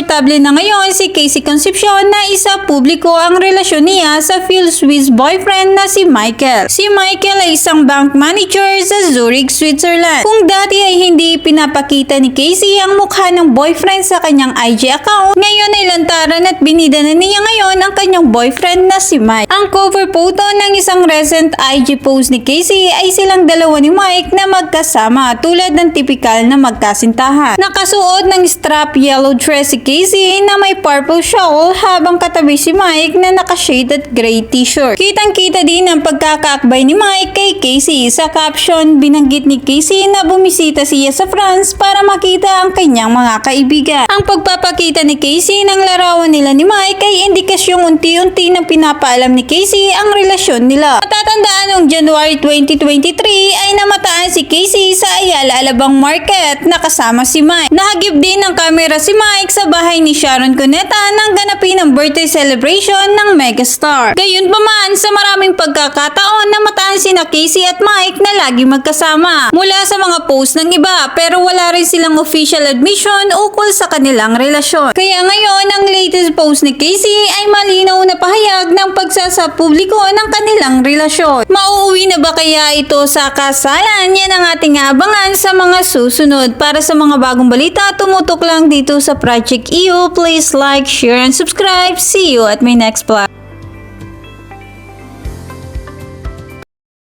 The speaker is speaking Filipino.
komportable na ngayon si Casey Concepcion na isa publiko ang relasyon niya sa Phil Swiss boyfriend na si Michael. Si Michael ay isang bank manager sa Zurich, Switzerland. Kung dati ay hindi pinapakita ni Casey ang mukha ng boyfriend sa kanyang IG account, ngayon ay lantaran at binida na niya ngayon ang kanyang boyfriend na si Mike. Ang cover photo ng isang recent IG post ni Casey ay silang dalawa ni Mike na magkasama tulad ng tipikal na magkasintahan. Nakasuot ng strap yellow dress si Casey na may purple shawl habang katabi si Mike na naka-shaded gray t-shirt. Kitang-kita din ang pagkakaakbay ni Mike kay Casey. Sa caption, binanggit ni Casey na bumisita siya sa France para makita ang kanyang mga kaibigan. Ang pagpapakita ni Casey ng larawan nila ni Mike ay indikasyong unti-unti na pinapaalam ni Casey ang relasyon nila. Matatandaan noong January 2023 ay namataan si Casey sa Ayala Alabang Market na kasama si Mike. Nahagip din ng kamera si Mike sa bahay ni Sharon Cuneta nang ganapin ang birthday celebration ng megastar. Gayunpaman, sa maraming pagkakataon namataan sina Casey at Mike na lagi magkasama mula sa mga post ng iba pero wala rin silang official admission ukol sa kanilang relasyon. Kaya ngayon, ang latest post ni Casey ay malinaw na pahayag ng pagsasapubliko ng kanilang relasyon. Mauuwi na ba kaya ito sa kasalan? Yan ang ating abangan sa mga susunod. Para sa mga bagong balita, tumutok lang dito sa Project EU. Please like, share, and subscribe. See you at my next vlog.